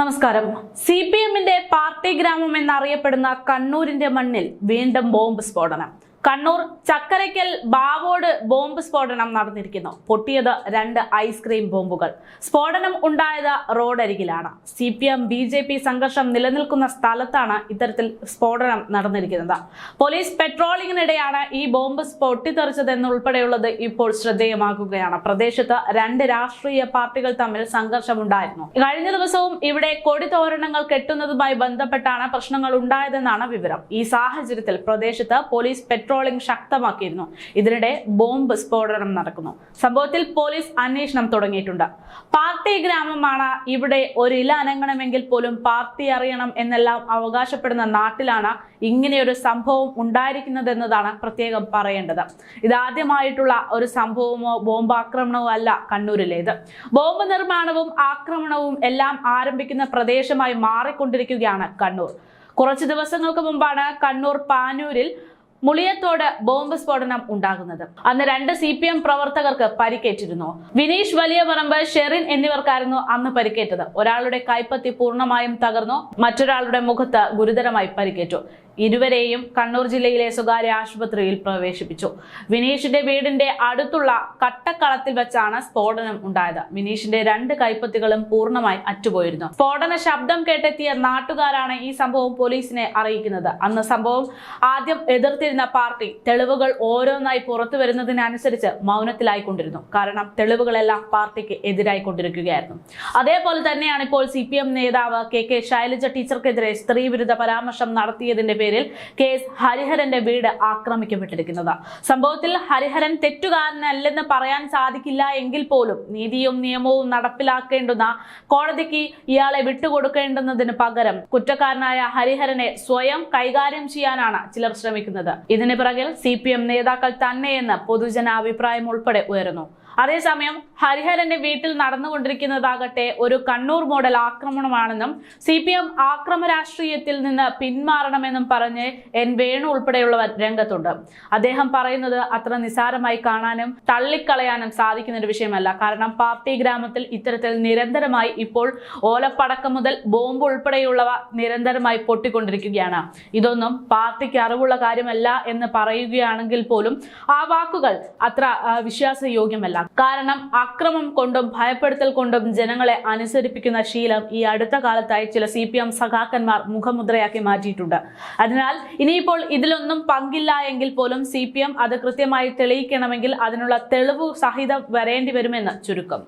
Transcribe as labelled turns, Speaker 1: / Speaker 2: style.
Speaker 1: നമസ്കാരം. C P എമ്മിന്റെ party ഗ്രാമം എന്നറിയപ്പെടുന്ന കണ്ണൂരിന്റെ മണ്ണിൽ വീണ്ടും ബോംബ് സ്ഫോടനം. കണ്ണൂർ ചക്കരയ്ക്കൽ ബാവോട് ബോംബ് സ്ഫോടനം നടന്നിരിക്കുന്നു. പൊട്ടിയത് രണ്ട് ഐസ്ക്രീം ബോംബുകൾ. സ്ഫോടനം ഉണ്ടായത് റോഡരികിലാണ്. C P M B J P സംഘർഷം നിലനിൽക്കുന്ന സ്ഥലത്താണ് ഇത്തരത്തിൽ സ്ഫോടനം നടന്നിരിക്കുന്നത്. പോലീസ് പെട്രോളിങ്ങിനിടെയാണ് ഈ ബോംബ് പൊട്ടിത്തെറിച്ചതെന്നുൾപ്പെടെയുള്ളത് ഇപ്പോൾ ശ്രദ്ധേയമാക്കുകയാണ് പ്രദേശത്ത് രണ്ട് രാഷ്ട്രീയ പാർട്ടികൾ തമ്മിൽ സംഘർഷമുണ്ടായിരുന്നു. കഴിഞ്ഞ ദിവസവും ഇവിടെ കൊടിതോരണങ്ങൾ കെട്ടുന്നതുമായി ബന്ധപ്പെട്ടാണ് പ്രശ്നങ്ങൾ ഉണ്ടായതെന്നാണ് വിവരം. ഈ സാഹചര്യത്തിൽ പ്രദേശത്ത് പോലീസ് പെട്രോളിംഗ് ശക്തമാക്കിയിരുന്നു. ഇതിനിടെ ബോംബ് സ്ഫോടനം നടക്കുന്നു. സംഭവത്തിൽ പോലീസ് അന്വേഷണം തുടങ്ങിയിട്ടുണ്ട്. പാർട്ടി ഗ്രാമമാണ് ഇവിടെ ഒരു ഇല അനങ്ങണമെങ്കിൽ പോലും പാർട്ടി അറിയണം എന്നെല്ലാം അവകാശപ്പെടുന്ന നാട്ടിലാണ് ഇങ്ങനെയൊരു സംഭവം ഉണ്ടായിരിക്കുന്നതെന്നതാണ് പ്രത്യേകം പറയേണ്ടത്. ഇതാദ്യമായിട്ടുള്ള ഒരു സംഭവമോ ബോംബാക്രമണമോ അല്ല കണ്ണൂരിലേത്. ബോംബ് നിർമ്മാണവും ആക്രമണവും എല്ലാം ആരംഭിക്കുന്ന പ്രദേശമായി മാറിക്കൊണ്ടിരിക്കുകയാണ് കണ്ണൂർ. കുറച്ച് ദിവസങ്ങൾക്ക് മുമ്പാണ് കണ്ണൂർ പാനൂരിൽ മുളിയത്തോട് ബോംബ് സ്ഫോടനം ഉണ്ടാകുന്നത്. അന്ന് രണ്ട് സി പി എം പ്രവർത്തകർക്ക് പരിക്കേറ്റിരുന്നു. വിനീഷ് വലിയ പറമ്പ് ഷെറിൻ എന്നിവർക്കായിരുന്നു അന്ന് പരിക്കേറ്റത്. ഒരാളുടെ കൈപ്പത്തി പൂർണമായും തകർന്നു മറ്റൊരാളുടെ മുഖത്ത് ഗുരുതരമായി പരിക്കേറ്റു. ഇരുവരെയും കണ്ണൂർ ജില്ലയിലെ സ്വകാര്യ ആശുപത്രിയിൽ പ്രവേശിപ്പിച്ചു. വിനീഷിന്റെ വീടിന്റെ അടുത്തുള്ള കട്ടക്കളത്തിൽ വെച്ചാണ് സ്ഫോടനം ഉണ്ടായത്. വിനീഷിന്റെ രണ്ട് കൈപ്പത്തികളും പൂർണമായി അറ്റുപോയിരുന്നു. സ്ഫോടന ശബ്ദം കേട്ടെത്തിയ നാട്ടുകാരാണ് ഈ സംഭവം പോലീസിനെ അറിയിക്കുന്നത്. അന്ന് സംഭവം ആദ്യം എതിർത്തിരുന്ന പാർട്ടി തെളിവുകൾ ഓരോന്നായി പുറത്തു വരുന്നതിനനുസരിച്ച് മൗനത്തിലായിക്കൊണ്ടിരുന്നു. കാരണം തെളിവുകളെല്ലാം പാർട്ടിക്ക് എതിരായി എതിരായിക്കൊണ്ടിരിക്കുകയായിരുന്നു. അതേപോലെ തന്നെയാണ് ഇപ്പോൾ സി നേതാവ് കെ കെ ശൈലജ ടീച്ചർക്കെതിരെ സ്ത്രീവിരുദ്ധ പരാമർശം നടത്തിയതിന്റെ കെ എസ് ഹരിഹരന്റെ വീട് ആക്രമിക്കപ്പെട്ടിരിക്കുന്നത്. സംഭവത്തിൽ ഹരിഹരൻ തെറ്റുകാരനല്ലെന്ന് പറയാൻ സാധിക്കില്ല എങ്കിൽ പോലും നീതിയും നിയമവും നടപ്പിലാക്കേണ്ടുന്ന കോടതിക്ക് ഇയാളെ വിട്ടുകൊടുക്കേണ്ടുന്നതിന് പകരം കുറ്റക്കാരനായ ഹരിഹരനെ സ്വയം കൈകാര്യം ചെയ്യാനാണ് ചിലർ ശ്രമിക്കുന്നത്. ഇതിന് പിറകിൽ സി നേതാക്കൾ തന്നെയെന്ന് പൊതുജനാഭിപ്രായം ഉൾപ്പെടെ ഉയരുന്നു. അതേസമയം ഹരിഹരന്റെ വീട്ടിൽ നടന്നുകൊണ്ടിരിക്കുന്നതാകട്ടെ ഒരു കണ്ണൂർ മോഡൽ ആക്രമണമാണെന്നും സി പി എം ആക്രമ രാഷ്ട്രീയത്തിൽ നിന്ന് പിന്മാറണമെന്നും പറഞ്ഞ് എൻ വേണു ഉൾപ്പെടെയുള്ളവർ രംഗത്തുണ്ട്. അദ്ദേഹം പറയുന്നത് അത്ര നിസാരമായി കാണാനും തള്ളിക്കളയാനും സാധിക്കുന്ന ഒരു വിഷയമല്ല. കാരണം പാർട്ടി ഗ്രാമത്തിൽ ഇത്തരത്തിൽ നിരന്തരമായി ഇപ്പോൾ ഓലപ്പടക്കം മുതൽ ബോംബ് ഉൾപ്പെടെയുള്ളവ നിരന്തരമായി പൊട്ടിക്കൊണ്ടിരിക്കുകയാണ്. ഇതൊന്നും പാർട്ടിക്ക് അറിവുള്ള കാര്യമല്ല എന്ന് പറയുകയാണെങ്കിൽ പോലും ആ വാക്കുകൾ അത്ര വിശ്വാസയോഗ്യമല്ല. കാരണം അക്രമം കൊണ്ടും ഭയപ്പെടുത്തൽ കൊണ്ടും ജനങ്ങളെ അനുസരിപ്പിക്കുന്ന ശീലം ഈ അടുത്ത കാലത്തായി ചില സി പി എം സഖാക്കന്മാർ മുഖമുദ്രയാക്കി മാറ്റിയിട്ടുണ്ട്. അതിനാൽ ഇനിയിപ്പോൾ ഇതിലൊന്നും പങ്കില്ല എങ്കിൽ പോലും സി പി എം അത് കൃത്യമായി തെളിയിക്കണമെങ്കിൽ അതിനുള്ള തെളിവ് സഹിതം വരേണ്ടി വരുമെന്ന് ചുരുക്കം.